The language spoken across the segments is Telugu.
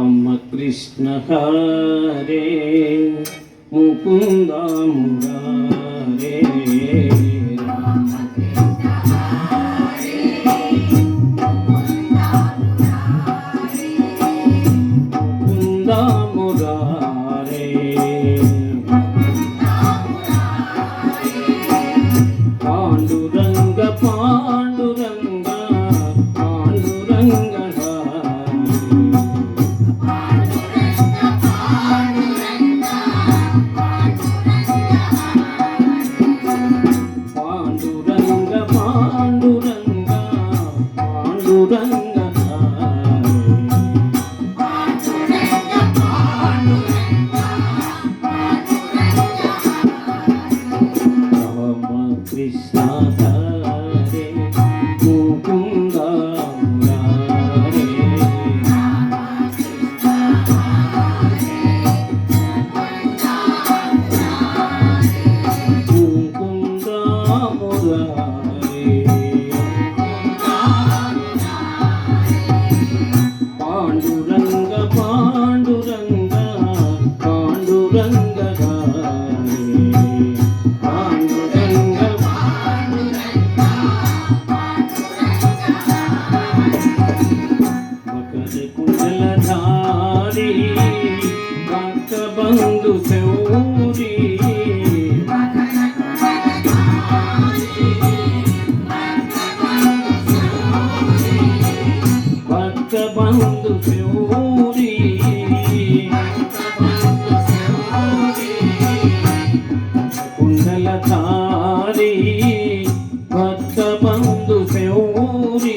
मम कृष्ण हरे मुकुन्द मुरारे। పాండురంగ పాండురంగ పాండురంగ హరే. రామ కృష్ణ మందు బంధు భక్త బంధు శౌరి కుండల తారీ భక్త బంధు శౌరి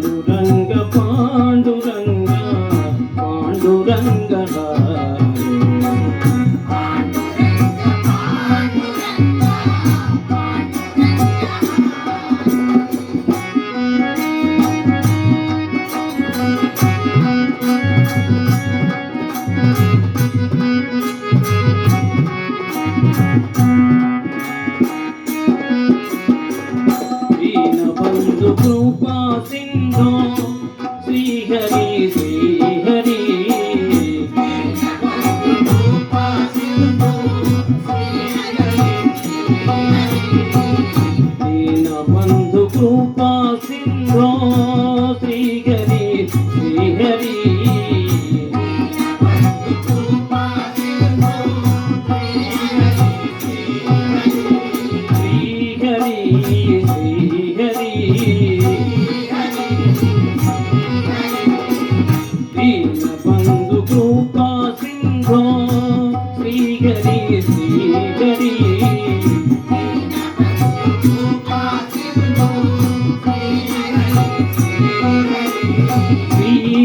Tanduran సింధో శ్రీహరి శ్రీహరి దీనబంధు కృపా సింధో